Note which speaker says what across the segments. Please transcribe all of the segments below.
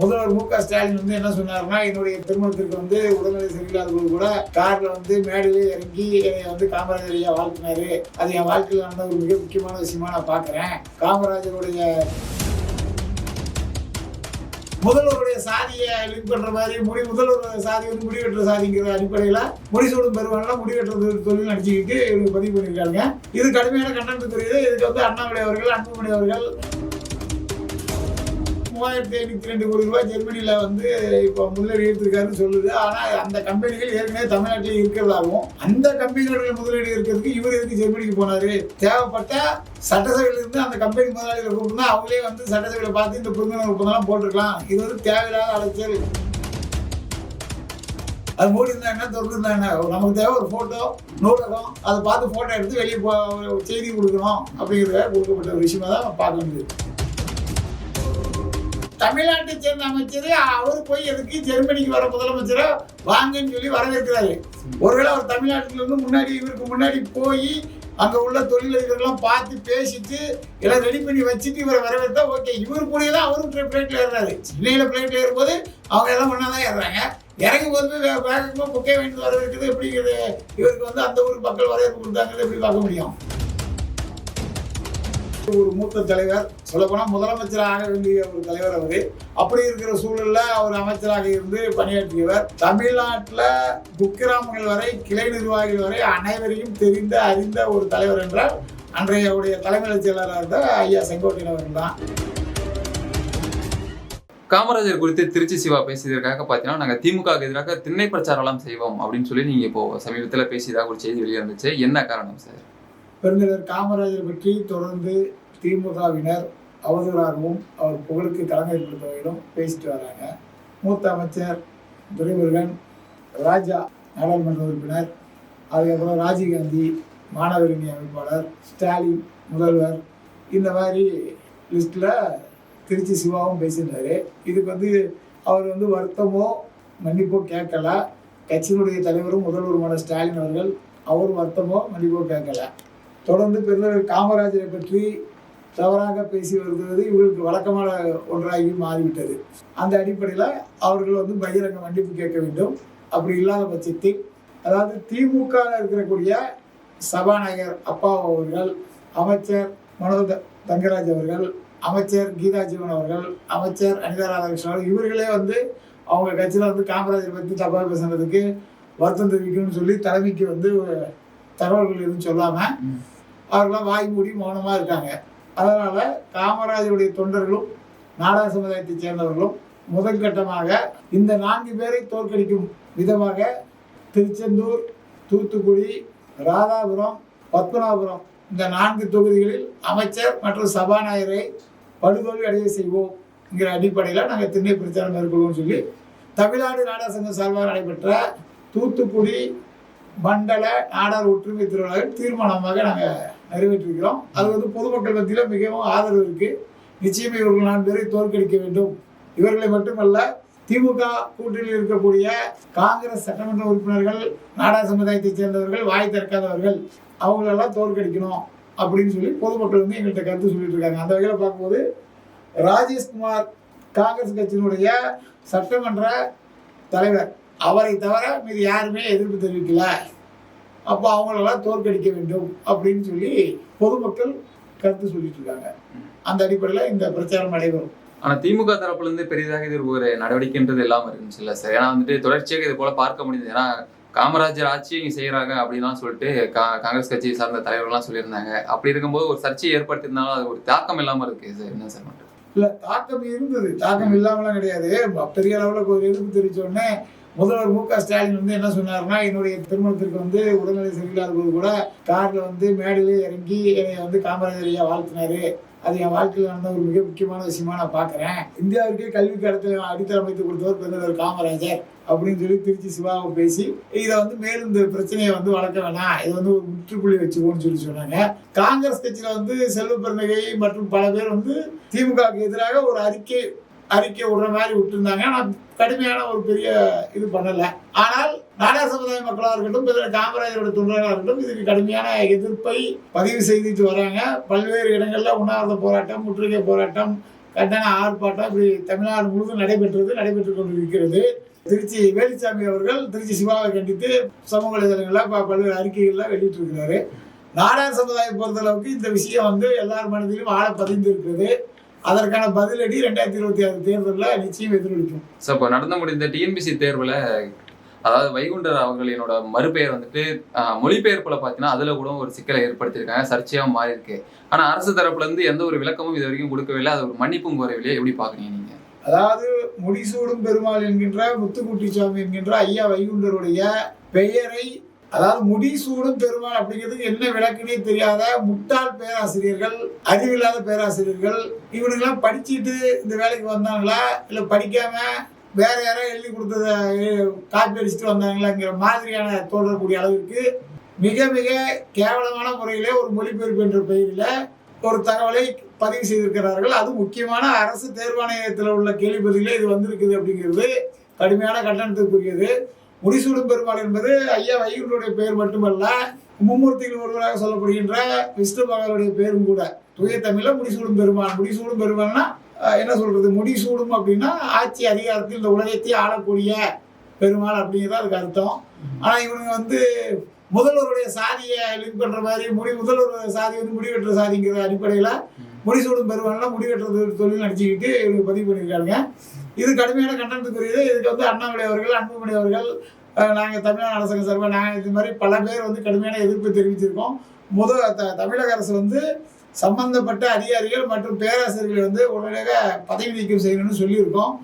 Speaker 1: முதல்வர் மு க ஸ்டாலின் வந்து என்ன சொன்னார்னா என்னுடைய திருமணத்திற்கு வந்து உடல்நிலை சரியில்லாத போது கூட கார்ல வந்து மேடையிலே இறங்கி என்னை வந்து காமராஜர் ஐயா வாழ்த்தினாரு. அது என் வாழ்க்கையில் நடந்த ஒரு மிக முக்கியமான விஷயமா நான் பார்க்குறேன். காமராஜருடைய முதல்வருடைய சாதியை லிங்க் பண்ற மாதிரி முடி முதல்வருடைய சாதி வந்து முடிவெட்டுற சாதிங்கிற அடிப்படையில் முடிசூடும் பெருமாள் முடிவெட்டுறது தொழில் நடிச்சுக்கிட்டு இவங்க பதிவு பண்ணியிருக்காங்க இது கடுமையான கண்டனத்துக்குரியது. இதுக்கு வந்து அண்ணாமலை அவர்கள் அன்புமணி அவர்கள் மூவாயிரத்தி ஐநூற்றி ரெண்டு கோடி ரூபாய் ஜெர்மனியில் வந்து இப்போ முதலீடு எடுத்திருக்காருன்னு சொல்லுது. ஆனால் அந்த கம்பெனிகள் ஏற்கனவே தமிழ்நாட்டில் இருக்கிறதாகவும் அந்த கம்பெனிகளுடைய முதலீடு இருக்கிறதுக்கு இவர் எதுக்கு ஜெர்மனிக்கு போனாரு? தேவைப்பட்ட சட்டசபையில இருந்து அந்த கம்பெனி முதலாளிகளை கூப்பிட்டுனா அவங்களே வந்து சட்டசபையில் பார்த்து இந்த புரிந்துணர்வு ஒப்பந்தம்லாம் போட்டிருக்கலாம். இது வந்து தேவையில்லாத அலைச்சல். அது மூடி இருந்தா என்ன திறந்து இருந்தா என்ன? நமக்கு தேவை ஒரு போட்டோ நூலகம். அதை பார்த்து போட்டோ எடுத்து வெளியே போ செய்தி கொடுக்கணும் அப்படிங்கிறத கொடுக்கப்பட்ட ஒரு விஷயமா தான் நம்ம பார்க்க முடியுது தமிழ்நாட்டை சேர்ந்த அமைச்சர் அவர் போய் எதுக்கு ஜெர்மனிக்கு வர முதலமைச்சரை வாங்கன்னு சொல்லி வரவேற்கிறாரு. ஒருவேளை அவர் தமிழ்நாட்டுல இருந்து முன்னாடி இவருக்கு முன்னாடி போய் அங்க உள்ள தொழிலதிபர்கள்லாம் பார்த்து பேசிட்டு எல்லாம் ரெடி பண்ணி வச்சுட்டு இவரை வரவேற்றா ஓகே இவர் கூட தான் அவரும் பிளேட்ல ஏறாரு சென்னையில பிளேட்ல ஏறும்போது அவங்க எல்லாம் ஒன்றா தான் ஏறுறாங்க. இறங்கும் போது வே- வேகமா புக்கே வேண்டி வரவேற்கிறது எப்படிங்கிறது இவருக்கு வந்து அந்த ஊர் மக்கள் வரவேற்பு கொடுத்தாங்கிறது எப்படி பார்க்க முடியும்? ஒரு மூத்த தலைவர் சொல்லப்போனா முதலமைச்சர் ஆக வேண்டிய ஒரு தலைவர் அவரு. அப்படி இருக்கிற சூழல்ல அவர் அமைச்சராக இருந்து பணியாற்றியவர். தமிழ்நாட்டுல குக்கிராமங்கள் வரை கிளை நிர்வாகிகள் வரை அனைவரையும் தெரிந்த அறிந்த ஒரு தலைவர் என்றால் அன்றைய உடைய தலைமைச் செயலாளராக இருந்த ஐயா செங்கோட்டையன் அவர்கள் தான்.
Speaker 2: காமராஜர் குறித்து திருச்சி சிவா பேசியதற்காக பார்த்தீங்கன்னா நாங்கள் திமுக எதிராக திண்ணை பிரச்சாரம்லாம் செய்வோம் அப்படின்னு சொல்லி நீங்க இப்போ சமீபத்தில் பேசியதாக ஒரு செய்தி வெளியே இருந்துச்சு என்ன காரணம் சார்?
Speaker 1: பெருந்தலைவர் காமராஜர் பற்றி தொடர்ந்து திமுகவினர் அவதூறாகவும் அவர் புகழுக்கு தலைமை ஏற்படுத்தவர்களும் பேசிட்டு வராங்க. மூத்த அமைச்சர் துரைமுருகன் ராஜா நாடாளுமன்ற உறுப்பினர் அதுக்கப்புறம் ராஜீவ்காந்தி மாணவரணி அமைப்பாளர் ஸ்டாலின் முதல்வர். இந்த மாதிரி லிஸ்ட்டில் திருச்சி சிவாவும் பேசியிருந்தார். இதுக்கு வந்து அவர் வந்து வருத்தமோ மன்னிப்போ கேட்கல. கட்சியினுடைய தலைவரும் முதல்வருமான ஸ்டாலின் அவர்கள் அவர் வருத்தமோ மன்னிப்போ கேட்கல. தொடர்ந்து பெருந்தலைவர் காமராஜரை பற்றி தவறாக பேசி வருகிறது இவர்களுக்கு வழக்கமான ஒன்றாகி மாறிவிட்டது. அந்த அடிப்படையில் அவர்கள் வந்து பகிரங்க மன்னிப்பு கேட்க வேண்டும். அப்படி இல்லாத பட்சத்தில் அதாவது திமுக ல இருக்கக்கூடிய சபாநாயகர் அப்பா அவர்கள் அமைச்சர் மனோ தங்கராஜ் அவர்கள் அமைச்சர் கீதா ஜீவன் அவர்கள் அமைச்சர் அனிதா ராதாகிருஷ்ணன் அவர்கள் இவர்களே வந்து அவங்க கட்சியில் வந்து காமராஜரை பற்றி தப்பாக பேசுனதுக்கு வருத்தம் தெரிவிக்கணும்னு சொல்லி தலைமைக்கு வந்து தகவல்கள் எதுவும் சொல்லாமல். அவர்களாம் வாய் மூடி மௌனமா இருக்காங்க. அதனால் காமராஜருடைய தொண்டர்களும் நாடக சமுதாயத்தைச் சேர்ந்தவர்களும் முதற்கட்டமாக இந்த நான்கு பேரை தோற்கடிக்கும் விதமாக திருச்செந்தூர் தூத்துக்குடி ராதாபுரம் பத்மநாபுரம் இந்த நான்கு தொகுதிகளில் அமைச்சர் மற்றும் சபாநாயகரை படுதோல்வி அடைய செய்வோம் என்கிற அடிப்படையில் நாங்கள் திண்ணை பிரச்சாரம் மேற்கொள்வோம்னு சொல்லி தமிழ்நாடு நாடார் சங்கம் சார்பாக நடைபெற்ற தூத்துக்குடி மண்டல நாடார் ஒற்றுமை திருவிழாவில் தீர்மானமாக நாங்கள் நிறைவேற்றிருக்கிறோம். அது வந்து பொதுமக்கள் மத்தியில் மிகவும் ஆதரவு இருக்கு. நிச்சயமே இவர்கள் நான் பேரை தோற்கடிக்க வேண்டும். இவர்களை மட்டுமல்ல திமுக கூட்டணியில் இருக்கக்கூடிய காங்கிரஸ் சட்டமன்ற உறுப்பினர்கள் நாடா சமுதாயத்தைச் சேர்ந்தவர்கள் வாய் திறக்காதவர்கள் அவங்களெல்லாம் தோற்கடிக்கணும் அப்படின்னு சொல்லி பொதுமக்கள் வந்து எங்கள்கிட்ட கருத்து சொல்லிட்டு இருக்காங்க. அந்த வகையில் பார்க்கும்போது ராஜேஷ்குமார் காங்கிரஸ் கட்சியினுடைய சட்டமன்ற தலைவர். அவரை தவிர மீது யாருமே எதிர்ப்பு தெரிவிக்கல. அப்போ அவங்களெல்லாம் தோற்கடிக்க வேண்டும் அப்படின்னு சொல்லி பொதுமக்கள் கருத்து சொல்லிட்டு இருக்காங்க. அந்த அடிப்படையில் இந்த பிரச்சாரம் நடைபெறும்.
Speaker 2: ஆனா திமுக தரப்புல இருந்து பெரிதாக இது ஒரு நடவடிக்கைன்றது இல்லாம இருந்துச்சு இல்ல சார். ஏன்னா வந்துட்டு தொடர்ச்சியாக இது போல பார்க்க முடியுது ஏன்னா காமராஜர் ஆட்சி இங்க செய்யறாங்க அப்படின்லாம் சொல்லிட்டு கா- காங்கிரஸ் கட்சியை சார்ந்த தலைவர்கள்லாம் சொல்லியிருந்தாங்க. அப்படி இருக்கும்போது ஒரு சர்ச்சையை ஏற்படுத்தியிருந்தாலும் அது ஒரு தாக்கம் இல்லாம இருக்கு. சார் என்ன சார்?
Speaker 1: இல்ல தாக்கம் இருந்தது. தாக்கம் இல்லாமலாம் கிடையாது. பெரிய அளவில் ஒரு எதிர்ப்பு தெரிவிச்ச உடனே முதல்வர் மு க. ஸ்டாலின் வந்து என்ன சொன்னாருன்னா என்னுடைய திருமணத்திற்கு வந்து உடல்நிலை சரியில்லாத போது கூட கார்ல வந்து மேடையிலே இறங்கி என்னை வந்து காமராஜர் ஐயா வாழ்த்தினாரு. அது என் வாழ்க்கையில் நடந்த ஒரு மிக முக்கியமான விஷயமா நான் பார்க்குறேன் இந்தியாவிற்கே கல்வி அடுத்த அடித்தளம் அமைத்து கொடுத்தவர் பெருந்தவர் காமராஜர் அப்படின்னு சொல்லி திருச்சி சிவாவை பேசி இதை வந்து மேலும் இந்த பிரச்சனையை வந்து வளர்க்க வேணாம். இது வந்து ஒரு முற்றுப்புள்ளி வச்சுக்கோன்னு சொல்லி சொன்னாங்க. காங்கிரஸ் கட்சியில வந்து செல்வ பெருந்தகை மற்றும் பல பேர் வந்து திமுகவுக்கு எதிராக ஒரு அறிக்கை அறிக்கை விடுற மாதிரி விட்டுருந்தாங்க. ஆனால் கடுமையான ஒரு பெரிய இது பண்ணலை. ஆனால் நாடார் சமுதாய மக்களாக இருக்கட்டும் இதில் காமராஜரோட தொண்டர்களாக இருக்கட்டும் இதுக்கு கடுமையான எதிர்ப்பை பதிவு செய்துட்டு வராங்க. பல்வேறு இடங்களில் உண்ணாவிரத போராட்டம் முற்றுகை போராட்டம் கண்டன ஆர்ப்பாட்டம் இப்படி தமிழ்நாடு முழுவதும் நடைபெற்றது நடைபெற்று கொண்டிருக்கிறது. திருச்சி வேலுச்சாமி அவர்கள் திருச்சி சிவாவை கண்டித்து சமூக வலைதளங்களில் ப- பல்வேறு அறிக்கைகள்லாம் வெளியிட்டிருக்கிறாரு. நாடார் சமுதாயம் பொறுத்தளவுக்கு இந்த விஷயம் வந்து எல்லார் மனதிலும் ஆழ பதிந்து இருக்கிறது அதற்கான பதிலடி ரெண்டாயிரத்தி இருபத்தி ஆறு தேர்தலில் நிச்சயம் எதிரொலிக்கும்.
Speaker 2: ஸோ இப்போ நடந்து முடிந்த டிஎன்பிசி தேர்வில் அதாவது வைகுண்டர் அவர்களினோட மறுபெயர் வந்துட்டு மொழிபெயர்ப்புல பார்த்தீங்கன்னா அதுல கூட ஒரு சிக்கலை ஏற்படுத்தியிருக்காங்க. சர்ச்சையாக மாறி இருக்கு ஆனா அரசு தரப்புல இருந்து எந்த ஒரு விளக்கமும் இது வரைக்கும் கொடுக்கவில்லை. அது ஒரு மன்னிப்பும் கோரவில்லை எப்படி பாக்குறீங்க நீங்க?
Speaker 1: அதாவது முடிசூடும் பெருமாள் என்கின்ற முத்துக்குட்டிசாமி என்கின்ற ஐயா வைகுண்டருடைய பெயரை அதாவது முடிசூடும் பெருமாள் அப்படிங்கிறதுக்கு என்ன விளக்குனே தெரியாத முட்டாள் பேராசிரியர்கள் அறிவில்லாத பேராசிரியர்கள் இவனுங்கெல்லாம் படிச்சுட்டு இந்த வேலைக்கு வந்தாங்களா? இல்லை படிக்காம வேற யாரோ எழுதி கொடுத்தத காப்பி அடிச்சுட்டு வந்தாங்களாங்கிற மாதிரியான தோன்றக்கூடிய அளவுக்கு மிக மிக கேவலமான முறையிலே ஒரு மொழிபெயர்ப்பு என்ற பெயரில் ஒரு தகவலை பதிவு செய்திருக்கிறார்கள். அது முக்கியமான அரசு தேர்வாணையத்தில் உள்ள கேள்வி பதிலே இது வந்திருக்குது அப்படிங்கிறது கடுமையான கட்டணத்துக்குரியது முடிசூடும் பெருமாள் என்பது ஐயா வைகுண்டருடைய பெயர் மட்டுமல்ல மும்மூர்த்திகள் ஒருவராக சொல்லப்படுகின்ற விஷ்ணு பகவானுடைய பேரும் கூட. தூய தமிழ்ல முடிசூடும் பெருமாள். முடிசூடும் பெருமாள்னா என்ன சொல்றது? முடிசூடும் அப்படின்னா ஆட்சி அதிகாரத்தில் இந்த உலகத்தையே ஆளக்கூடிய பெருமாள் அப்படிங்கிறது அதுக்கு அர்த்தம். ஆனா இவனுங்க வந்து முதல்வருடைய சாதியை லிங்க் பண்ற மாதிரி முடி முதல்வர் சாதி வந்து முடிவெற்ற சாதிங்கிற அடிப்படையில முடிசூடும் பெருமாள்லாம் முடிவெற்றது தொழில் நடிச்சுக்கிட்டு இவங்க பதிவு பண்ணியிருக்காங்க இது கடுமையான கண்டனத்துக்குரியது. இதுக்கு வந்து அண்ணாமலை அவர்கள் அன்புமணி அவர்கள் நாங்கள் தமிழ்நாடு அரசாங்க சார்பாக நாங்கள் இது மாதிரி பல பேர் வந்து கடுமையான எதிர்ப்பு தெரிவிச்சிருக்கோம். முத த- தமிழக அரசு வந்து சம்பந்தப்பட்ட அதிகாரிகள் மற்றும் பேராசிரியர்களை வந்து உடனடியாக பதவி நீக்கம் செய்யணும்னு சொல்லியிருக்கோம்.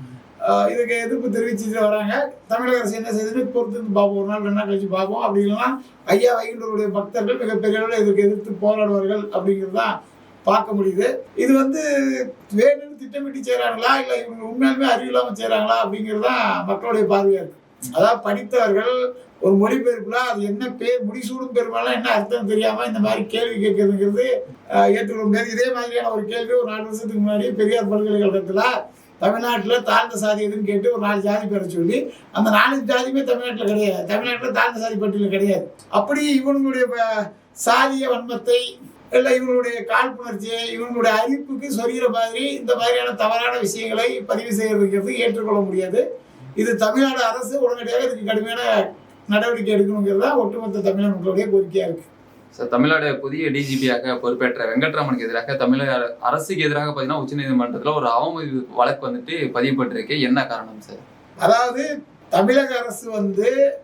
Speaker 1: இதுக்கு எதிர்ப்பு தெரிவிச்சுட்டு வராங்க. தமிழக அரசு என்ன செய்யுதுன்னு பொறுத்து இருந்து பார்ப்போம் ஒரு நாள் ரெண்டு நாள் கழிச்சு பார்ப்போம் அப்படி இல்லைன்னா ஐயா வைகுண்டருடைய பக்தர்கள் மிகப்பெரிய அளவில் இதுக்கு எதிர்த்து போராடுவார்கள் அப்படிங்கிறது தான் பார்க்க முடியுது. இது வந்து வேணும்னு திட்டமிட்டு செய்கிறாங்களா இல்லை இவங்க உண்மையாலுமே அறிவு இல்லாமல் செய்கிறாங்களா அப்படிங்கிறது தான் மக்களுடைய பார்வையாக இருக்குது அதாவது படித்தவர்கள் ஒரு மொழிபெயர்ப்புல அது என்ன பேர் முடிசூடும் பெருமாள் என்ன அர்த்தம் தெரியாம இந்த மாதிரி கேள்வி கேட்கறதுங்கிறது ஏற்றுக்கொள்ள முடியாது. இதே மாதிரியான ஒரு கேள்வி ஒரு நாலு வருஷத்துக்கு முன்னாடி பெரியார் பல்கலைக்கழகத்துல தமிழ்நாட்டில் தாழ்ந்த சாதி எதுன்னு கேட்டு ஒரு நாலு ஜாதி பேரை சொல்லி அந்த நாலு ஜாதியுமே தமிழ்நாட்டில் கிடையாது. தமிழ்நாட்டில் தாழ்ந்த சாதி பட்டியலில் கிடையாது. அப்படி இவனுடைய சாதிய வன்மத்தை இல்லை இவங்களுடைய காழ்ப்புணர்ச்சியை இவங்களுடைய அறிவுக்கு சொரிகிற மாதிரி இந்த மாதிரியான தவறான விஷயங்களை பதிவு செய்யறதுங்கிறது ஏற்றுக்கொள்ள முடியாது. இது தமிழ்நாடு அரசு உடனடியாக இதுக்கு கடுமையான நடவடிக்கை எடுக்கணுங்கிறது தான் ஒட்டுமொத்த தமிழக மக்களுடைய கோரிக்கையாக இருக்கு.
Speaker 2: ஸோ தமிழ்நாடு புதிய டிஜிபியாக பொறுப்பேற்ற வெங்கட்ராமனுக்கு எதிராக தமிழக அர- அரசுக்கு எதிராக பார்த்தீங்கன்னா உச்சநீதிமன்றத்தில் ஒரு அவமதிப்பு வழக்கு வந்துட்டு பதியப்பட்டிருக்கு. என்ன காரணம் சார்?
Speaker 1: அதாவது தமிழக அரசு வந்து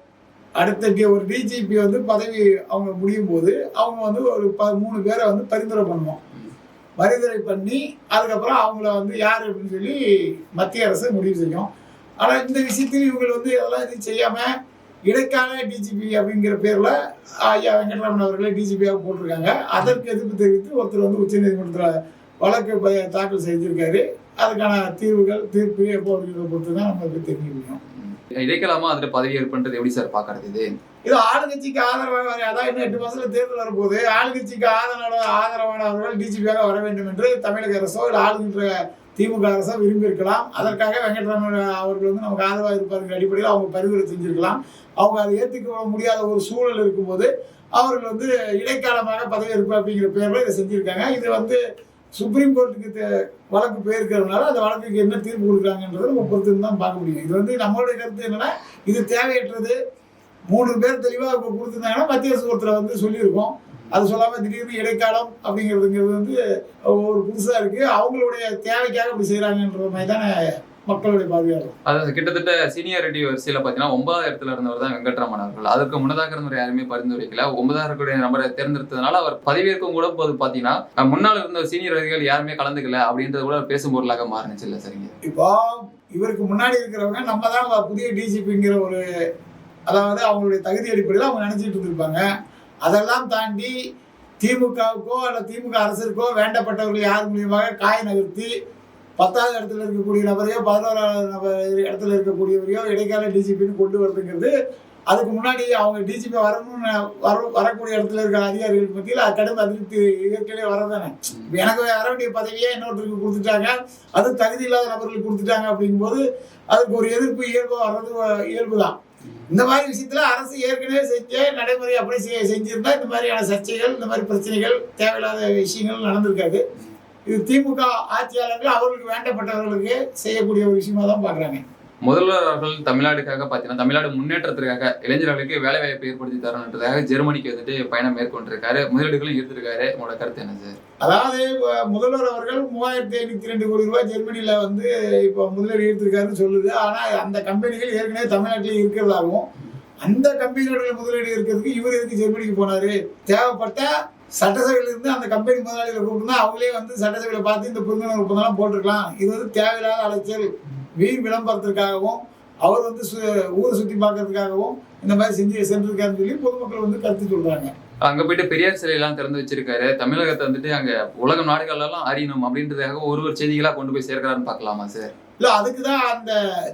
Speaker 1: அடுத்த ஒரு டிஜிபி வந்து பதவி அவங்க முடியும் போது அவங்க வந்து ஒரு ப மூணு பேரை வந்து பரிந்துரை பண்ணுவோம். பரிந்துரை பண்ணி அதுக்கப்புறம் அவங்கள வந்து யார் அப்படின்னு சொல்லி மத்திய அரசு முடிவு செய்யும். ஆனால் இந்த விஷயத்தில் இவங்க வந்து அதெல்லாம் எதுவும் செய்யாமல் இடைக்கால டிஜிபி அப்படிங்கிற பேரில் ஐயா வெங்கட்ராமன் அவர்களை டிஜிபியாக போட்டிருக்காங்க. அதற்கு எதிர்ப்பு தெரிவித்து ஒருத்தர் வந்து உச்சநீதிமன்றத்தில் வழக்கு தாக்கல் செஞ்சுருக்காரு. அதுக்கான தீர்வுகள் தீர்ப்பு எப்போ அப்படிங்கிறத பொறுத்து தான் நம்ம தெரிஞ்சுக்க முடியும்
Speaker 2: இடைக்கலாமா அதில் பதவி ஏற்பன்றது எப்படி சார் பாக்குறது இது?
Speaker 1: இது ஆளுங்கட்சிக்கு ஆதரவாக அதான் இன்னும் எட்டு மாசத்துல தேர்தல் வரும்போது ஆளுங்கட்சிக்கு ஆதரவான ஆதரவானவர்கள் டிஜிபியாக வர வேண்டும் என்று தமிழக அரசோ இல்லை ஆளுகின்ற திமுக அரசோ விரும்பியிருக்கலாம். அதற்காக வெங்கட்ராமன் அவர்கள் வந்து நமக்கு ஆதரவாக இருப்பார்கள் அடிப்படையில் அவங்க பரிந்துரை செஞ்சிருக்கலாம். அவங்க அதை ஏற்றுக்க முடியாத ஒரு சூழல் இருக்கும்போது அவர்கள் வந்து இடைக்காலமாக பதவியேற்பு அப்படிங்கிற பேரில் இதை செஞ்சுருக்காங்க. இது வந்து சுப்ரீம் கோர்ட்டுக்கு தே- வழக்கு போயிருக்கிறதுனால அந்த வழக்குக்கு என்ன தீர்ப்பு கொடுக்குறாங்கன்றதை நம்ம பொறுத்து தான் பார்க்க முடியும். இது வந்து நம்மளுடைய கருத்து என்னன்னா இது தேவையற்றது. மூணு பேர் தெளிவாக இப்போ கொடுத்துருந்தாங்கன்னா மத்திய அரசு ஒருத்தரை வந்து சொல்லியிருக்கோம். அது சொல்லாமல் திடீர்னு இடைக்காலம் அப்படிங்கிறதுங்கிறது வந்து ஒரு புதுசாக இருக்குது அவங்களுடைய தேவைக்காக இப்படி செய்கிறாங்கன்ற மாதிரி தானே மக்களுடைய பார்வையாக. இருக்கும்
Speaker 2: அதாவது கிட்டத்தட்ட சீனியாரிட்டி வரிசையில பார்த்தீங்கன்னா ஒன்பதாவது இடத்துல இருந்தவர் தான் வெங்கட்ராமன் அவர்கள். அதற்கு முன்னதாக இருந்தவர் யாருமே பரிந்துரைக்கல. ஒன்பதாக இருக்கக்கூடிய நபரை தேர்ந்தெடுத்ததுனால அவர் பதவியேற்கும் கூட போது பார்த்தீங்கன்னா முன்னால் இருந்த சீனியர் அதிகாரிகள் யாருமே கலந்துக்கல அப்படின்றது கூட பேசும் பொருளாக மாறுனுச்சு. இல்லை சரிங்க.
Speaker 1: இப்போ இவருக்கு முன்னாடி இருக்கிறவங்க நம்ம தான் புதிய டிஜிபிங்கிற ஒரு அதாவது அவங்களுடைய தகுதி அடிப்படையில் அவங்க நினைச்சிட்டு இருந்திருப்பாங்க. அதெல்லாம் தாண்டி திமுகவுக்கோ அல்ல திமுக அரசிற்கோ வேண்டப்பட்டவர்கள் யார் மூலியமாக காய் நகர்த்தி பத்தாவது இடத்துல இருக்கக்கூடிய நபரையோ பதினோராவது நபர் இடத்துல இருக்கக்கூடியவரையோ இடைக்கால டிஜிபின்னு கொண்டு வரதுங்கிறது அதுக்கு முன்னாடி அவங்க டிஜிபி வரணும்னு வர வரக்கூடிய இடத்துல இருக்கிற அதிகாரிகள் மத்தியில் கடும் அதிருப்தி ஏற்கனவே வரதானே? எனக்கு வர வேண்டிய பதவியே இன்னொருத்தருக்கு கொடுத்துட்டாங்க. அது தகுதி இல்லாத நபர்களுக்கு கொடுத்துட்டாங்க அப்படிங்கும்போது அதுக்கு ஒரு எதிர்ப்பு இயல்பு வர்றது இயல்பு தான் இந்த மாதிரி விஷயத்துல அரசு ஏற்கனவே செஞ்ச நடைமுறை அப்படி செஞ்சிருந்தா இந்த மாதிரியான சர்ச்சைகள் இந்த மாதிரி பிரச்சனைகள் தேவையில்லாத விஷயங்கள் நடந்திருக்காது. இது திமுக ஆட்சியாளர்கள் அவர்களுக்கு வேண்டப்பட்டவர்களுக்கு செய்யக்கூடிய ஒரு விஷயமா தான் பார்க்குறாங்க.
Speaker 2: முதல்வர் அவர்கள் தமிழ்நாடுக்காக பார்த்தீங்கன்னா தமிழ்நாடு முன்னேற்றத்திற்காக இளைஞர்களுக்கு வேலை வாய்ப்பு ஏற்படுத்தி தரணுன்றதுக்காக ஜெர்மனிக்கு வந்துட்டு பயணம் மேற்கொண்டிருக்காரு. முதலீடுகளும் ஈர்த்திருக்காரு. உங்களோட கருத்து என்ன சார்?
Speaker 1: அதாவது முதல்வர் அவர்கள் மூவாயிரத்தி ஐநூத்தி ரெண்டு கோடி ரூபாய் ஜெர்மனியில வந்து இப்போ முதலீடு எடுத்திருக்காருன்னு சொல்லுது. ஆனா அந்த கம்பெனிகள் ஏற்கனவே தமிழ்நாட்டில் இருக்கிறதாகவும் அந்த கம்பெனியோட முதலீடு இருக்கிறதுக்கு இவர் எதுக்கு ஜெர்மனிக்கு போனாரு? தேவைப்பட்ட சட்டசபையில இருந்து அந்த கம்பெனி முதலாளிகளை கூப்பிட்டு அவங்களே வந்து சட்டசபையில பார்த்து இந்த புரிந்துணர்வு ஒப்பந்தம்லாம் போட்டிருக்கலாம். இது வந்து தேவையில்லாத அலைச்சல். வீண் விளம்பரத்திற்காகவும் அவர் வந்து சு- ஊரை சுற்றி பார்க்கறதுக்காகவும் இந்த மாதிரி செஞ்சு சென்றிருக்காருன்னு சொல்லி பொதுமக்கள் வந்து கருத்து சொல்றாங்க.
Speaker 2: அங்க போயிட்டு பெரியார் சிலையெல்லாம் திறந்து வச்சிருக்காரு. தமிழகத்தை வந்துட்டு அங்க உலக நாடுகள் எல்லாம் அறியணும் அப்படின்றதுக்காக ஒரு ஒரு செய்திகளா கொண்டு போய் சேர்க்கிறாருன்னு பார்க்கலாமா சார்
Speaker 1: இல்லை அதுக்கு தான் அந்த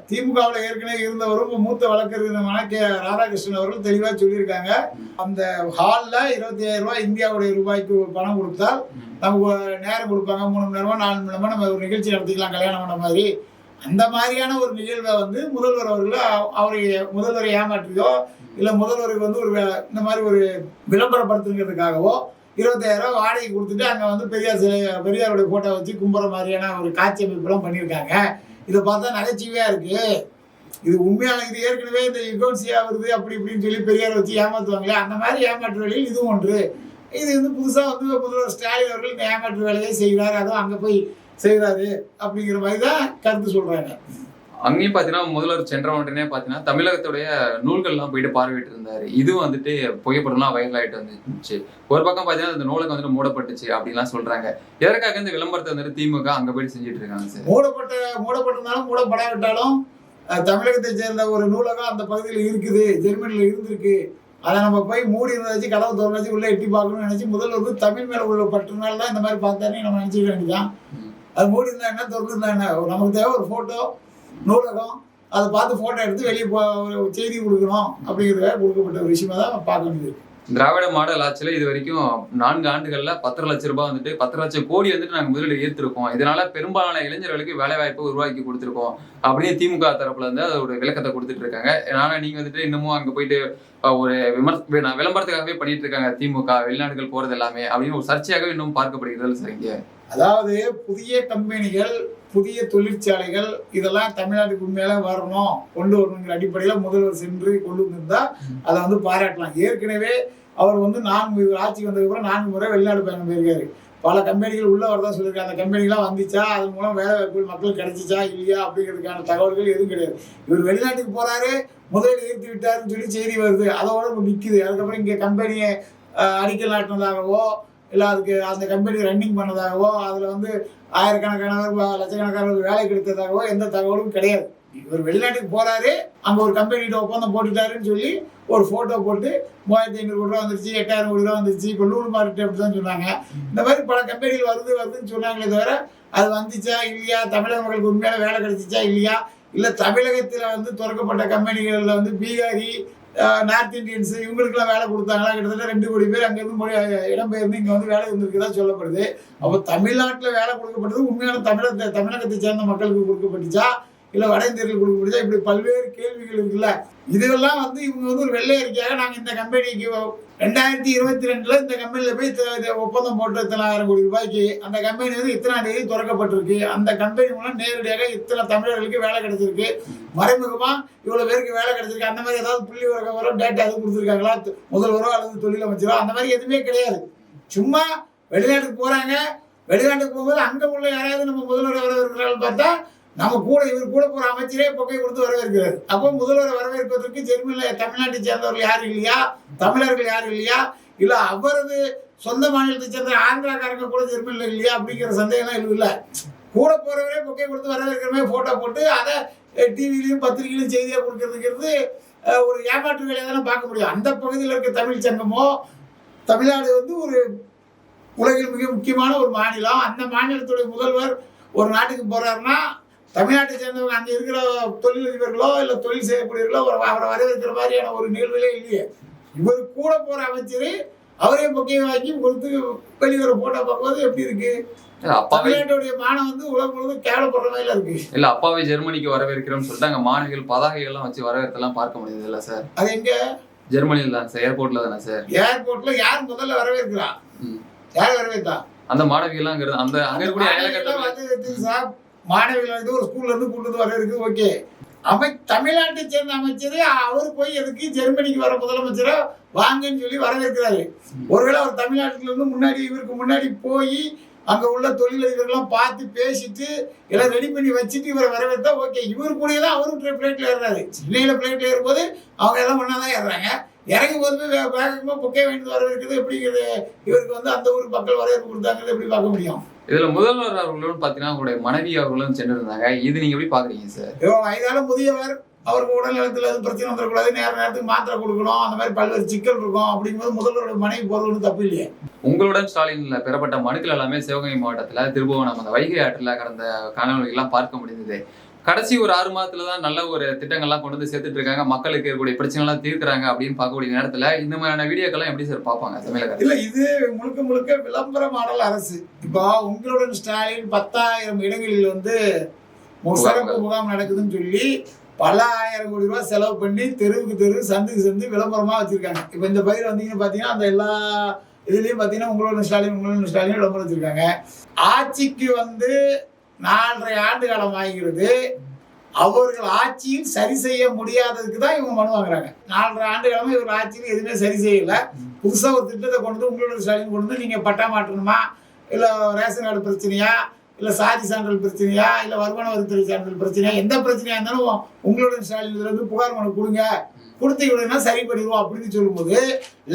Speaker 1: திமுகவில் ஏற்கனவே இருந்தவரும் மூத்த வழக்கறிஞருமான கே ராதாகிருஷ்ணன் அவர்கள் தெளிவாக சொல்லியிருக்காங்க. அந்த ஹாலில் இருபத்தி ஐயாயிரம் ரூபாய் இந்தியாவுடைய ரூபாய்க்கு பணம் கொடுத்தால் நமக்கு நேரம் கொடுப்பாங்க. மூணு மணி நேரமோ நாலு மணி நேரமோ நம்ம ஒரு நிகழ்ச்சி நடத்திக்கலாம் கல்யாணம் பண்ண மாதிரி. அந்த மாதிரியான ஒரு நிகழ்வை வந்து முதல்வர் அவர்கள் அவரை முதல்வரை ஏமாற்றியோ இல்லை முதல்வருக்கு வந்து ஒரு இந்த மாதிரி ஒரு விளம்பரப்படுத்துங்கிறதுக்காகவோ இருபத்தாயிரம் ரூபாய் வாடகை கொடுத்துட்டு அங்கே வந்து பெரியார் சிலை பெரியாருடைய ஃபோட்டோ வச்சு கும்புற மாதிரியான ஒரு காட்சி அமைப்புலாம் பண்ணியிருக்காங்க. இதை பார்த்தா நகைச்சுவையாக இருக்கு. இது உண்மையான இது ஏற்கனவே இந்த யுகோன்சியா வருது அப்படி இப்படின்னு சொல்லி பெரியார் வச்சு ஏமாத்துவாங்களே அந்த மாதிரி ஏமாற்று வேலையில் இதுவும் ஒன்று. இது வந்து புதுசாக வந்து முதல்வர் ஸ்டாலின் அவர்கள் இந்த ஏமாற்று வேலையை செய்கிறார் அதுவும் அங்கே போய் செய்கிறாரு அப்படிங்கிற மாதிரி தான் கருத்து சொல்கிறாங்க
Speaker 2: அங்கேயும் பார்த்தீங்கன்னா முதல்வர் சென்ற உடனே பார்த்தீங்கன்னா தமிழகத்துடைய நூல்கள்லாம் போயிட்டு பார்வையிட்டு இருந்தாரு. இது வந்துட்டு புகைப்படம்லாம் வைரல் ஆயிட்டு வந்துச்சு. ஒரு பக்கம் பார்த்தீங்கன்னா இந்த நூலகம் வந்துட்டு மூடப்பட்டுச்சு அப்படின்லாம் சொல்றாங்க. எதற்காக இந்த விளம்பரத்தை வந்துட்டு திமுக அங்க போயிட்டு செஞ்சுட்டு இருக்காங்க சார்?
Speaker 1: மூடப்பட்ட மூடப்பட்டிருந்தாலும் மூடப்படாவிட்டாலும் தமிழகத்தை சேர்ந்த ஒரு நூலகம் அந்த பகுதியில் இருக்குது ஜெர்மனியில் இருந்திருக்கு. அதை நம்ம போய் மூடி இருந்தாச்சு கதவு திறந்தாச்சு உள்ளே எட்டி பார்க்கணும்னு நினச்சி முதல்ல வந்து தமிழ் மேலே உள்ள பற்றுனால தான் இந்த மாதிரி பார்த்தானே நம்ம நினச்சிக்க வேண்டியதான். அது மூடி இருந்தா என்ன திறந்துருந்தா என்ன? நமக்கு தேவை ஒரு ஃபோட்டோ நூலகம் அதை பார்த்து ஃபோட்டோ எடுத்து வெளியே போ செய்தி கொடுக்கணும் அப்படிங்கிறதுக்காக கொடுக்கப்பட்ட ஒரு விஷயமா தான் பார்க்க வேண்டியது.
Speaker 2: திராவிட மாடல் ஆட்சியில இது வரைக்கும் நான்கு ஆண்டுகள்ல பத்தரை லட்சம் ரூபாய் வந்துட்டு பத்தரை லட்சம் கோடி வந்துட்டு நாங்க முதலீடு ஈர்த்திருக்கோம். இதனால பெரும்பாலான இளைஞர்களுக்கு வேலை வாய்ப்பு உருவாக்கி கொடுத்திருக்கோம் அப்படின்னு திமுக தரப்புல இருந்து அதோட விளக்கத்தை கொடுத்துட்டு இருக்காங்க. ஆனா நீங்க வந்துட்டு இன்னமும் அங்க போயிட்டு ஒரு விமர்ச விளம்பரத்துக்காகவே பண்ணிட்டு இருக்காங்க திமுக வெளிநாடுகள் போறது எல்லாமே அப்படின்னு ஒரு சர்ச்சையாகவே இன்னும் பார்க்கப்படுகிறது சார் இங்க.
Speaker 1: அதாவது புதிய கம்பெனிகள் புதிய தொழிற்சாலைகள் இதெல்லாம் தமிழ்நாட்டுக்கு உண்மையில வரணும் கொண்டு வரணுங்கிற அடிப்படையில் முதல்வர் சென்று கொண்டு வந்திருந்தா அதை வந்து பாராட்டலாம். ஏற்கனவே அவர் வந்து நான்கு ஆட்சிக்கு வந்ததுக்கப்புறம் நான்கு முறை வெளிநாடு பயணம் போயிருக்காரு. பல கம்பெனிகள் உள்ள தான் சொல்லியிருக்காங்க அந்த கம்பெனிலாம் வந்துச்சா அது மூலம் வேலை வாய்ப்புகள் மக்கள் கிடைச்சிச்சா இல்லையா அப்படிங்கிறதுக்கான தகவல்கள் எதுவும் கிடையாது. இவர் வெளிநாட்டுக்கு போறாரு முதலீடு ஈர்த்து விட்டாருன்னு சொல்லி செய்தி வருது. அதோட நிற்குது அதுக்கப்புறம் இங்கே கம்பெனியை அடிக்கல் நாட்டினதாகவோ இல்லை அதுக்கு அந்த கம்பெனி ரன்னிங் பண்ணதாகவோ அதில் வந்து ஆயிரக்கணக்கானவர் வ- லட்சக்கணக்கானவர் வேலை கிடைத்ததாகவோ எந்த தகவலும் கிடையாது. இவர் வெளிநாட்டுக்கு போகிறாரு அங்கே ஒரு கம்பெனிகிட்ட ஒப்பந்தம் போட்டுட்டாருன்னு சொல்லி ஒரு ஃபோட்டோ போட்டு மூவாயிரத்தி ஐநூறு கோடி ரூபா வந்துருச்சு எட்டாயிரம் கோடி ரூபா வந்துருச்சு இப்போ லூல் மார்க்கெட் அப்படி தான் சொன்னாங்க. இந்த மாதிரி பல கம்பெனிகள் வருது வருதுன்னு சொன்னாங்களே தவிர அது வந்துச்சா இல்லையா? தமிழக மக்களுக்கு உண்மையான வேலை கிடைச்சிச்சா இல்லையா? இல்லை தமிழகத்தில் வந்து திறக்கப்பட்ட கம்பெனிகளில் வந்து பீகாரி நார்த் இந்தியன்ஸ் இவங்களுக்குலாம் வேலை கொடுத்தாங்களா? கிட்டத்தட்ட ரெண்டு கோடி பேர் அங்கேருந்து மொழி இடம்பெயர்ந்து இங்கே வந்து வேலை இருந்திருக்குதா சொல்லப்படுது. அப்போ தமிழ்நாட்டில் வேலை கொடுக்கப்பட்டது உண்மையான தமிழகத்தை தமிழகத்தை சேர்ந்த மக்களுக்கு கொடுக்கப்பட்டுச்சா? இல்லை வட இந்தியர்கள் கொடுக்கப்பட்டுச்சா? இப்படி பல்வேறு கேள்விகள் இருக்குல்ல. இதெல்லாம் வந்து இவங்க வந்து ஒரு வெள்ளை அறிக்கையாக நாங்கள் இந்த கம்பெனிக்கு ரெண்டாயிரத்தி இருபத்தி ரெண்டுல இந்த கம்பெனியில் போய் ஒப்பந்தம் போட்டு இத்தனை ஆயிரம் கோடி ரூபாய்க்கு அந்த கம்பெனி வந்து இத்தனை தேதி திறக்கப்பட்டிருக்கு. அந்த கம்பெனி மூலம் நேரடியாக இத்தனை தமிழர்களுக்கு வேலை கிடைச்சிருக்கு. மறைமுகமா இவ்வளவு பேருக்கு வேலை கிடைச்சிருக்கு. அந்த மாதிரி ஏதாவது புள்ளி விவரோ டேட்டா எதுவும் கொடுத்துருக்காங்களா? முதல்வரோ அல்லது தொழிலமைச்சரோ? அந்த மாதிரி எதுவுமே கிடையாது. சும்மா வெளிநாட்டுக்கு போறாங்க. வெளிநாட்டுக்கு போகும்போது அங்க உள்ள யாராவது நம்ம முதல்வர் வரவேற்கிறார்கள் பார்த்தா நம்ம கூட இவர் கூட போற அமைச்சரே பொக்கை கொடுத்து வரவேற்கிறார். அப்போ முதல்வரை வரவேற்பதற்கு ஜெர்மனில தமிழ்நாட்டை சேர்ந்தவர்கள் யாரும் இல்லையா? தமிழர்கள் யாரும் இல்லையா? இல்ல அவரது சொந்த மாநிலத்தை சேர்ந்த ஆந்திராக்காரங்க கூட ஜெர்மனில இல்லையா? அப்படிங்கிற சந்தேகம்லாம் எதுவும் இல்லை. கூட போறவரே பொக்கை கொடுத்து வரவேற்கிற மாதிரி போட்டோ போட்டு அதை டிவிலையும் பத்திரிகையிலையும் செய்தியாக கொடுக்கறதுங்கிறது ஒரு ஏமாற்று வேலையை தானே பார்க்க முடியும். அந்த பகுதியில் இருக்க தமிழ் சங்கமோ தமிழ்நாடு வந்து ஒரு உலகில் மிக முக்கியமான ஒரு மாநிலம். அந்த மாநிலத்துடைய முதல்வர் ஒரு நாட்டுக்கு போறாருன்னா தமிழ்நாட்டை சேர்ந்தவங்க அங்கே இருக்கிற தொழிலதிபர்களோ இல்லை தொழில் செய்யக்கூடியவர்களோ அவரை அவரை வரவேற்கிற மாதிரியான ஒரு நிகழ்வுகளே இல்லையே. இவர் கூட போற அமைச்சர் அவரே பொக்கையை வாங்கி கொடுத்து வெளிவர போட்டோ பார்க்கும்போது எப்படி இருக்கு? தமிழ்நாட்டுடைய மானம் வந்து உலகம் முழுவதும் கேவலப்படுற மாதிரி இருக்கு.
Speaker 2: இல்ல அப்பாவே ஜெர்மனிக்கு வரவேற்கிறோம்னு சொல்லிட்டு அங்க மாணவிகள் பதாகைகள்லாம் வச்சு வரவேற்கலாம் பார்க்க முடியுது இல்ல சார்?
Speaker 1: அது எங்க?
Speaker 2: ஜெர்மனியில் தான் சார் ஏர்போர்ட்ல தானே சார்?
Speaker 1: ஏர்போர்ட்ல யார் முதல்ல வரவேற்கிறா. யார் வரவேற்றா?
Speaker 2: அந்த மாணவிகள்லாம் அந்த அங்க இருக்கக்கூடிய
Speaker 1: மாணவிகள் வந்து ஒரு ஸ்கூல்ல இருந்து கொண்டு வந்து வர இருக்குது ஓகே அமை தமிழ்நாட்டை சேர்ந்த அமைச்சர் அவர் போய் எதுக்கு ஜெர்மனிக்கு வர முதலமைச்சரை வாங்கன்னு சொல்லி வரவேற்கிறாரு. ஒருவேளை அவர் தமிழ்நாட்டுல இருந்து முன்னாடி இவருக்கு முன்னாடி போய் அங்க உள்ள தொழிலதிபர்கள்லாம் பார்த்து பேசிட்டு எல்லாம் ரெடி பண்ணி வச்சுட்டு இவரை வரவேற்றா ஓகே இவர் கூட தான் அவரும் பிளைட்ல ஏறாரு சென்னையில பிளைட்ல ஏறும்போது அவங்க எல்லாம் ஒன்றா தான் ஏறுறாங்க. இறங்கும் போதுமே வே- வேகமா புக்கே வாங்கிட்டு வரவேற்கிறது எப்படிங்கிறது இவருக்கு வந்து அந்த ஊர் மக்கள் வரவேற்பு கொடுத்தாங்கிறது எப்படி பார்க்க முடியும்?
Speaker 2: இதுல முதல்வர் அவர்களும் பாத்தீங்கன்னா அவங்களுடைய மனைவி அவர்களும் சென்றிருந்தாங்க. இது நீங்க எப்படி பாக்குறீங்க சார்
Speaker 1: ஐயோ வயதான முதியவர் அவருக்கு உடல் நலத்தில் எதுவும் பிரச்சனை வந்துடக்கூடாது நேர நேரத்துக்கு மாத்திரை கொடுக்கணும் அந்த மாதிரி பல்வேறு சிக்கல் இருக்கும் அப்படிங்கும்போது முதல்வரோட மனைவி போறது ஒன்றும் தப்பு இல்லையே.
Speaker 2: உங்களுடன் ஸ்டாலின்ல பெறப்பட்ட மனுக்கள் எல்லாமே சிவகங்கை மாவட்டத்துல திருபுவனம் அந்த வைகை ஆற்றுல கடந்த காணொலிகள்லாம் பார்க்க முடிந்தது. கடைசி ஒரு ஆறு மாதத்துல தான் நல்ல ஒரு திட்டங்கள்லாம் கொண்டு வந்து சேர்த்துட்டு இருக்காங்க. மக்களுக்கு இருக்கக்கூடிய பிரச்சனைலாம் தீர்க்கறாங்க அப்படின்னு பார்க்கக்கூடிய நேரத்துல இந்த மாதிரியான வீடியோக்கெல்லாம் எப்படி சார் பார்ப்பாங்க தமிழக
Speaker 1: இல்ல இது முழுக்க முழுக்க விளம்பர மாடல் அரசு. இப்போ உங்களுடன் ஸ்டாலின் பத்தாயிரம் இடங்களில் வந்து ஒரு சிறப்பு முகாம் நடக்குதுன்னு சொல்லி பல ஆயிரம் கோடி ரூபாய் செலவு பண்ணி தெருவுக்கு தெரு சந்துக்கு சந்து விளம்பரமா வச்சிருக்காங்க. இப்போ இந்த பயிர் வந்தீங்கன்னு பார்த்தீங்கன்னா அந்த எல்லா இதுலயும் பார்த்தீங்கன்னா உங்களோட ஸ்டாலின் உங்களோட ஸ்டாலின் விளம்பரம் வச்சிருக்காங்க. ஆட்சிக்கு வந்து நாலரை ஆண்டு காலம் ஆகிறது அவர்கள் ஆட்சியில் சரி செய்ய முடியாததுக்கு தான் இவங்க மனு வாங்குறாங்க. நாலரை ஆண்டு காலமா இவர்கள் ஆட்சியில் எதுவுமே சரி செய்யலை. புதுசாக ஒரு திட்டத்தை கொண்டு வந்து உங்களோட ஸ்டாலின் கொண்டு வந்து நீங்கள் பட்டா மாற்றணுமா? இல்லை ரேஷன் கார்டு பிரச்சனையா? இல்லை சாதி சான்றிதழ் பிரச்சனையா? இல்லை வருமான வரித்துறை சான்றிதழ் பிரச்சனையா? எந்த பிரச்சனையாக இருந்தாலும் உங்களோட ஸ்டாலின் இதுல இருந்து புகார் மனு கொடுங்க. கொடுத்தீங்கன்னா சரி பண்ணிடுவோம் அப்படின்னு சொல்லும்போது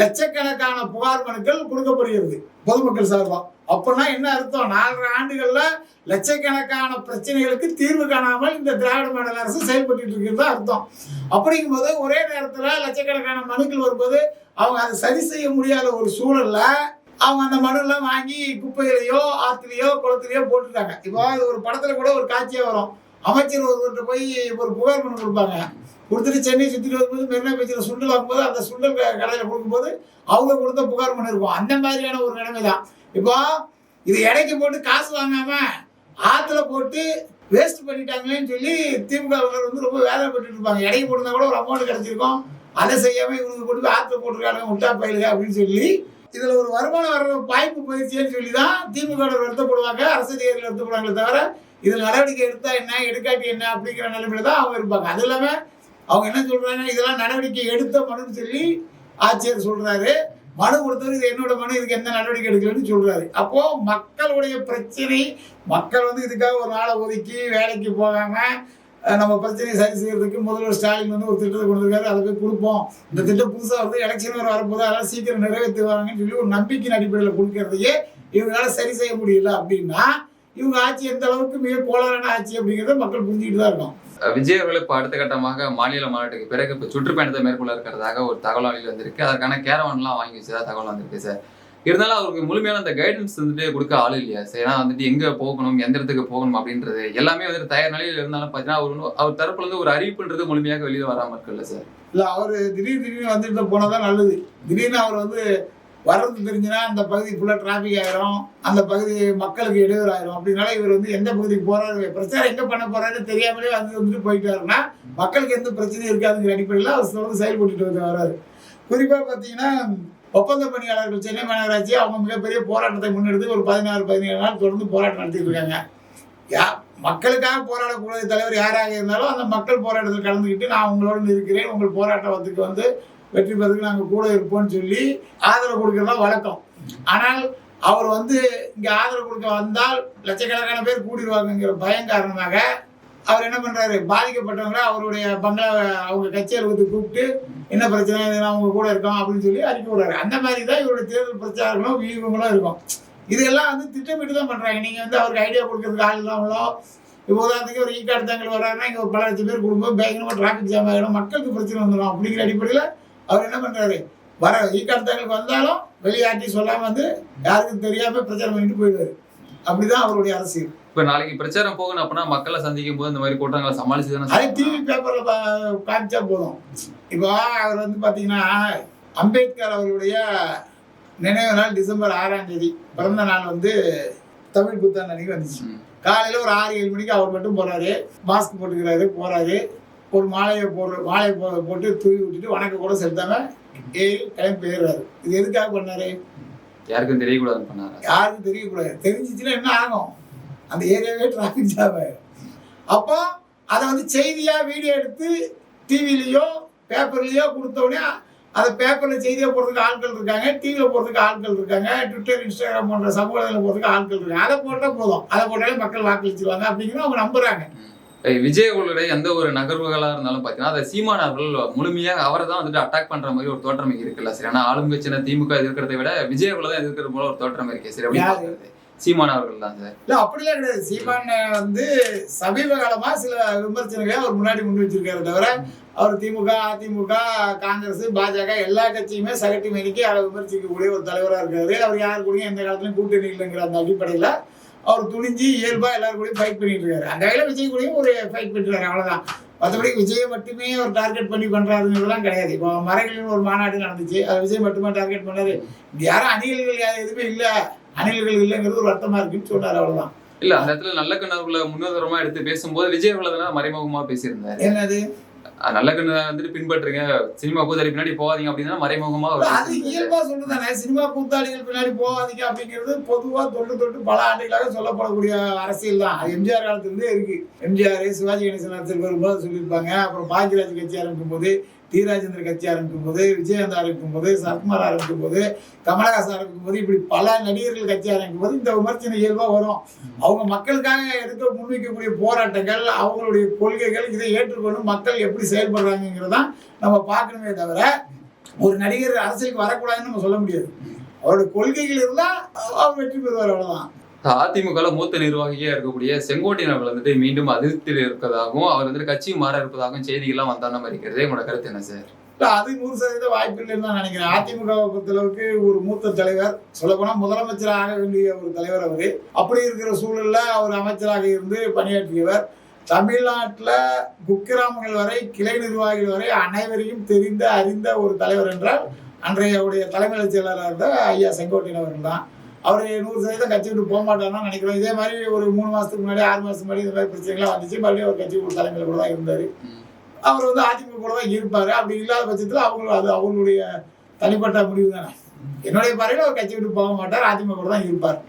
Speaker 1: லட்சக்கணக்கான புகார் மனுக்கள் கொடுக்கப்படுகிறது பொதுமக்கள் சார்பாக அப்பனா என்ன அர்த்தம்? நாலரை ஆண்டுகளில் லட்சக்கணக்கான பிரச்சனைகளுக்கு தீர்வு காணாமல் இந்த திராவிட மாடல் அரசு செயல்பட்டு இருக்கிறது அர்த்தம். அப்படிங்கும்போது ஒரே நேரத்தில் லட்சக்கணக்கான மனுக்கள் வரும்போது அவங்க அதை சரி செய்ய முடியாத ஒரு சூழல்ல அவங்க அந்த மனுலாம் வாங்கி குப்பையிலையோ ஆற்றுலையோ குளத்துலையோ போட்டுட்டாங்க இப்போ அது ஒரு படத்துல கூட ஒரு காட்சியாக வரும். அமைச்சர் ஒருவர்கிட்ட போய் ஒரு புகார் மனு கொடுப்பாங்க. கொடுத்துட்டு சென்னை சுற்றிட்டு வரும்போது மெரினா பீச்சில் சுண்டல் வாங்கும்போது அந்த சுண்டல் கடையில் கொடுக்கும்போது அவங்க கொடுத்த புகார் மனு இருக்கும். அந்த மாதிரியான ஒரு நிலைமை தான். இப்போ இது எடைக்கு போட்டு காசு வாங்காம ஆற்றுல போட்டு வேஸ்ட் பண்ணிட்டாங்களேன்னு சொல்லி திமுக வந்து ரொம்ப வேதனைப்பட்டு இருப்பாங்க. இடைக்கு போட்டிருந்தா கூட ஒரு அமௌண்ட் கிடைச்சிருக்கும். அதை செய்யாம இவங்க கொண்டு போய் ஆத்துல போட்டிருக்காங்க முட்டா பயிலுங்க அப்படின்னு சொல்லி இதுல ஒரு வருமானம் வர்ற வாய்ப்பு போயிடுச்சேன்னு சொல்லி தான் திமுக வருத்தப்படுவாங்க அரசு அதிகாரிகள் வருத்தப்படுவாங்களே தவிர இதில் நடவடிக்கை எடுத்தா என்ன எடுக்காட்டி என்ன அப்படிங்கிற நிலைமையில தான் அவங்க இருப்பாங்க. அது இல்லாம அவங்க என்ன சொல்றாங்க இதெல்லாம் நடவடிக்கை எடுத்த மனுன்னு சொல்லி ஆட்சியர் சொல்றாரு. மனு கொடுத்தவர் இது என்னோட மனு இதுக்கு எந்த நடவடிக்கை எடுக்கலன்னு சொல்றாரு. அப்போ மக்களுடைய பிரச்சனை மக்கள் வந்து இதுக்காக ஒரு நாளை ஒதுக்கி வேலைக்கு போகாம நம்ம பிரச்சனையை சரி செய்யறதுக்கு முதல்வர் ஸ்டாலின் வந்து ஒரு திட்டத்தை கொண்டு வந்திருக்காரு. அதை போய் கொடுப்போம். இந்த திட்டம் புதுசாக வருது எலெக்ஷன் வர வரப்போது அதெல்லாம் சீக்கிரம் நிறைவேற்றி வராங்கன்னு சொல்லி ஒரு நம்பிக்கையின் அடிப்படையில் கொடுக்கறதையே இவங்களால சரி செய்ய முடியல அப்படின்னா இவங்க ஆட்சி எந்த அளவுக்கு மிக கோளாறான ஆட்சி அப்படிங்கிறத மக்கள் புரிஞ்சுக்கிட்டு தான் இருக்கோம்
Speaker 2: விஜய் அவர்கள் இப்போ அடுத்த கட்டமாக மாநில மாநாட்டுக்கு பிறகு இப்போ சுற்றுப்பயணத்தை மேற்கொள்ள இருக்கிறதாக ஒரு தகவல் வெளியில் வந்திருக்கு. அதற்கான கேரவான்லாம் வாங்கி வச்சதா தகவல் வந்திருக்கு சார். இருந்தாலும் அவருக்கு முழுமையான அந்த கைடன்ஸ் வந்துட்டு கொடுக்க ஆள் இல்லையா சார்? ஏன்னா வந்துட்டு எங்க போகணும் எந்த இடத்துக்கு போகணும் அப்படின்றது எல்லாமே வந்துட்டு தயார் நிலையில் இருந்தாலும் பார்த்தீங்கன்னா அவர் அவர் தரப்புல இருந்து ஒரு அறிவிப்புன்றது முழுமையாக வெளியில வராம இருக்குல்ல சார்?
Speaker 1: இல்ல அவர் திடீர் திடீர்னு வந்துட்டு போனதான் நல்லது. திடீர்னு அவர் வந்து வர்றது தெரிஞ்சுன்னா அந்த பகுதி ஃபுல்லாக டிராஃபிக் ஆயிரும். அந்த பகுதி மக்களுக்கு இடையூறு ஆயிரும். அப்படின்னால இவர் வந்து எந்த பகுதிக்கு போறாரு பிரச்சாரம் எங்க பண்ண போறாருன்னு தெரியாமலே வந்து வந்துட்டு போயிட்டாருன்னா மக்களுக்கு எந்த பிரச்சனையும் இருக்காதுங்கிற அடிப்படையில் அவர் தொடர்ந்து செயல்பட்டு வந்து வர்றாரு குறிப்பாக பார்த்தீங்கன்னா ஒப்பந்த பணியாளர்கள் சென்னை மாநகராட்சி அவங்க மிகப்பெரிய போராட்டத்தை முன்னெடுத்து ஒரு பதினாறு பதினேழு நாள் தொடர்ந்து போராட்டம் நடத்திட்டு இருக்காங்க. யா மக்களுக்காக போராடக்கூடிய தலைவர் யாராக இருந்தாலும் அந்த மக்கள் போராட்டத்தில் கலந்துக்கிட்டு நான் உங்களோட இருக்கிறேன் உங்கள் போராட்டத்துக்கு வந்து வெற்றி பெறதுக்கு நாங்கள் கூட இருப்போம்னு சொல்லி ஆதரவு கொடுக்கறதா வழக்கம். ஆனால் அவர் வந்து இங்கே ஆதரவு கொடுக்க வந்தால் லட்சக்கணக்கான பேர் கூடிடுவாங்கங்கிற பயம் காரணமாக அவர் என்ன பண்ணுறாரு பாதிக்கப்பட்டவங்களை அவருடைய பங்களாவை அவங்க கட்சி அலுவலகத்துக்கு கூப்பிட்டு என்ன பிரச்சனை? அவங்க கூட இருக்கோம் அப்படின்னு சொல்லி அறிக்கை விடுறாரு அந்த மாதிரி தான் இவருடைய தேர்தல் பிரச்சாரங்களும் வியூகங்களும் இருக்கும். இதெல்லாம் வந்து திட்டமிட்டு தான் பண்ணுறாங்க நீங்கள் வந்து அவருக்கு ஐடியா கொடுக்கறதுக்கு ஆள் இல்லாமலோ இப்போ உதாரணத்துக்கு ஒரு ஈ கடத்தங்கள் வர்றாருன்னா இங்கே ஒரு பல லட்சம் பேர் கொடுக்கும்போது பயங்கரமா டிராஃபிக் ஜாம் ஆகிடும் மக்களுக்கு பிரச்சனை வந்துடும் அப்படிங்கிற அடிப்படையில் அவர் என்ன பண்றாரு? வர ஈ கடத்தங்களுக்கு வந்தாலும் வெளியாட்டி சொல்லாம வந்து யாருக்கும் தெரியாம பிரச்சாரம் பண்ணிட்டு போயிடுவாரு. அப்படிதான் அவருடைய அரசியல்.
Speaker 2: இப்ப நாளைக்கு பிரச்சாரம் போகணும் அப்படின்னா மக்களை சந்திக்கும் போது இந்த மாதிரி கூட்டங்களை சமாளிச்சு தானே
Speaker 1: அது டிவி பேப்பர்ல காமிச்சா போதும். இப்போ அவர் வந்து பாத்தீங்கன்னா அம்பேத்கர் அவருடைய நினைவு நாள் டிசம்பர் ஆறாம் தேதி பிறந்த நாள் வந்து தமிழ் புத்தாண்டு அன்னைக்கு வந்துச்சு. காலையில ஒரு ஆறு ஏழு மணிக்கு அவர் மட்டும் போறாரு. மாஸ்க் போட்டுக்கிறாரு போறாரு. ஒரு மாலையை போடுற மாலையை போ போட்டு தூவி விட்டுட்டு வணக்கம் கூட செலுத்தாம ஏறி கிளம்பி போயிடுறாரு. இது எதுக்காக பண்ணாரு?
Speaker 2: யாருக்கும் தெரியக்கூடாதுன்னு பண்ணாரா?
Speaker 1: யாருக்கும் தெரியக்கூடாது. தெரிஞ்சிச்சுன்னா என்ன ஆகும்? அந்த ஏரியாவே டிராஃபிக் ஜாம் ஆயிடும். அப்போ அதை வந்து செய்தியாக வீடியோ எடுத்து டிவிலேயோ பேப்பர்லேயோ கொடுத்தோடனே அதை பேப்பரில் செய்தியாக போடுறதுக்கு ஆட்கள் இருக்காங்க டிவியில் போடுறதுக்கு ஆட்கள் இருக்காங்க ட்விட்டர் இன்ஸ்டாகிராம் போன்ற சமூகத்தில் போடுறதுக்கு ஆட்கள் இருக்காங்க. அதை போட்டால் போதும். அதை போட்டாலே மக்கள் வாக்களிச்சிருவாங்க அப்படிங்கிறது அவங்க நம்புறாங்க.
Speaker 2: அஹ் விஜய் அவர்களுடைய எந்த ஒரு நகர்வுகளா இருந்தாலும் பாத்தீங்கன்னா அதை சீமான் அவர்கள் முழுமையாக அவரை தான் வந்துட்டு அட்டாக் பண்ற மாதிரி ஒரு தோற்றம் இருக்குல்ல சரி. ஆனா ஆளுங்கட்சின திமுக எதிர்க்கிறதை விட விஜய் அவர்களை தான் எதிர்க்கிற போல ஒரு தோற்றம் இருக்கே சரி அப்படி
Speaker 1: யாரு?
Speaker 2: பாக்குறது. சீமான் அவர்கள் தான் சார்.
Speaker 1: இல்லை அப்படிலாம் கிடையாது. சீமான் வந்து சமீப காலமாக சில விமர்சனங்களை அவர் முன்னாடி முன் வச்சிருக்காரு தவிர அவர் திமுக அதிமுக காங்கிரஸ் பாஜக எல்லா கட்சியுமே சகட்டி மேனிக்கு அதை விமர்சிக்கக்கூடிய ஒரு தலைவராக இருக்காரு. அவர் யார் கூடயும் எந்த காலத்துலையும் கூட்டணி இல்லைங்கிற அந்த அடிப்படையில் அவர் துணிஞ்சு இயல்பாக எல்லாரும் கூடயும் ஃபைட் பண்ணிட்டு இருக்காரு. அந்த வகையில் விஜய் கூடயும் ஒரு ஃபைட் பண்ணிட்டு அவ்வளோதான் மற்றபடி விஜயை மட்டுமே அவர் டார்கெட் பண்ணி பண்ணுறாருங்கிறதுலாம் கிடையாது. இப்போ மரங்களின் ஒரு மாநாடு நடந்துச்சு. அதை விஜய் மட்டுமே டார்கெட் பண்ணாரு? இங்க யாரும் அணில்கள் எதுவுமே இல்லை. அணில்கள் இல்லைங்கிறது ஒரு வருத்தமாக இருக்குன்னு சொன்னார் அவ்வளோதான்
Speaker 2: இல்ல அந்த இடத்துல நல்ல கண்ணவர்களை முன்னுதாரணமா எடுத்து பேசும்போது விஜய் அவர்களை தானே மறைமுகமா பேசியிருந்தாரு.
Speaker 1: என்னது?
Speaker 2: நல்ல கண்ணு வந்துட்டு பின்பற்றுங்க. சினிமா கூத்தாடி பின்னாடி போகாதீங்க அப்படின்னா மறைமுகமா
Speaker 1: அது இயல்பா சொல்றதானே சினிமா கூத்தாடிகள் பின்னாடி போகாதீங்க அப்படிங்கிறது பொதுவா தொட்டு தொட்டு பல ஆண்டுகளாக சொல்லப்படக்கூடிய அரசியல் தான். அது எம்ஜிஆர் காலத்திலிருந்தே இருக்கு. எம்ஜிஆர் சிவாஜி கணேசன் அரசியல் வரும்போது சொல்லியிருப்பாங்க. அப்புறம் பாக்கியராஜ் கட்சி ஆரம்பிக்கும் போது டி ராஜேந்திர கட்சி ஆரம்பிக்கும் போது விஜயகாந்த் ஆரம்பிக்கும் போது சரத்குமார் ஆரம்பிக்கும் போது கமலஹாசன் ஆரம்பிக்கும் போது இப்படி பல நடிகர்கள் கட்சி ஆரம்பிக்கும் போது இந்த விமர்சனம் இயல்பாக வரும். அவங்க மக்களுக்காக எடுக்க முன்வைக்கக்கூடிய போராட்டங்கள் அவங்களுடைய கொள்கைகள் இதை ஏற்றுக்கொண்டு மக்கள் எப்படி செயல்படுறாங்கிறதான் நம்ம பார்க்கணுமே தவிர ஒரு நடிகர் அரசியலுக்கு வரக்கூடாதுன்னு நம்ம சொல்ல முடியாது. அவரோட கொள்கைகள் இருந்தால் அவர் வெற்றி பெறுவார் அவ்வளோதான்
Speaker 2: அதிமுக மூத்த நிர்வாகியா இருக்கக்கூடிய செங்கோட்டையன் அவர்கள் வந்துட்டு மீண்டும் அதிருப்தியில் இருக்கிறதாகவும் அவர் வந்துட்டு கட்சி மாற இருப்பதாகவும் செய்திகள்லாம் வந்தான மாதிரி இருக்கிறது. உங்களோட கருத்து என்ன சார்?
Speaker 1: அது நூறு சதவீத வாய்ப்பு இல்லைன்னு தான் நினைக்கிறேன். அதிமுகவை பொறுத்தளவுக்கு ஒரு மூத்த தலைவர் சொல்லப்போனால் முதலமைச்சர் ஆக வேண்டிய ஒரு தலைவர் அவர். அப்படி இருக்கிற சூழல்ல அவர் அமைச்சராக இருந்து பணியாற்றியவர். தமிழ்நாட்டில் குக்கிராமங்கள் வரை கிளை நிர்வாகிகள் வரை அனைவரையும் தெரிந்த அறிந்த ஒரு தலைவர் என்றால் அன்றைய அவருடைய தலைமைச் செயலாளர் இருந்த ஐயா செங்கோட்டையன் அவர்கள் தான். அவர் நூறு சதவீதம் கட்சி விட்டு போக மாட்டார்னு நினைக்கிறோம். இதே மாதிரி ஒரு மூணு மாசத்துக்கு முன்னாடி ஆறு மாதத்துக்கு முன்னாடி இந்த மாதிரி பிரச்சனைகள்லாம் வந்துச்சு. மறுபடியும் ஒரு கட்சி கூட தலைமையில் கூட தான் இருந்தார். அவர் வந்து அதிமுக கூட தான் இருப்பார். அப்படி இல்லாத பட்சத்தில் அவங்க அது அவங்களுடைய தனிப்பட்ட முடிவு தானே. என்னுடைய பார்வையில் அவர் கட்சி விட்டு போக மாட்டார். அதிமுக கூட தான் இருப்பார்.